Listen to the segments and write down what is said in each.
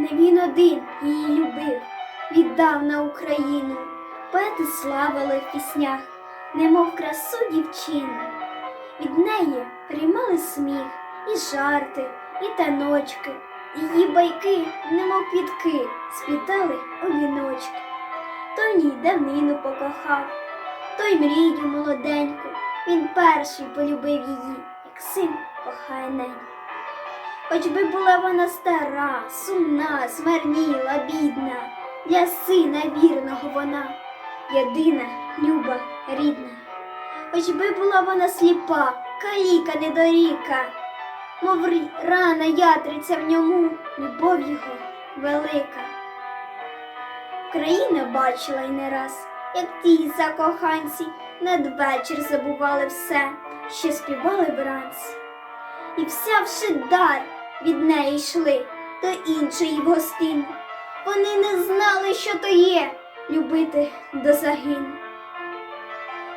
Не він один її любив, віддав на Україну. Поети славили в піснях, немов красу дівчину. Від неї приймали сміх, і жарти, і таночки, її байки, немов квітки, спітали у віночки. Той ній давнину покохав, той мрію молоденьку, він перший полюбив її, як син кохає неньку. Хоч би була вона стара, сумна, смерніла, бідна, для сина вірного вона, єдина, люба, рідна. Хоч би була вона сліпа, каліка недоріка, мов рана ятриця в ньому, любов його велика. Країна бачила й не раз, як ті закоханці надвечір забували все, що співали вранці. І взявши дар від неї йшли до іншої в гостину. Вони не знали, що то є любити до загину.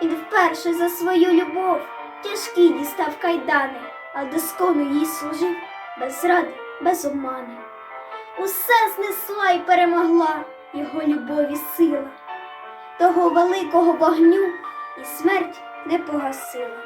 Він вперше за свою любов тяжкі дістав кайдани, а доскону їй служив без зради, без обмани. Усе знесла і перемогла його любові сила, того великого вогню і смерть не погасила.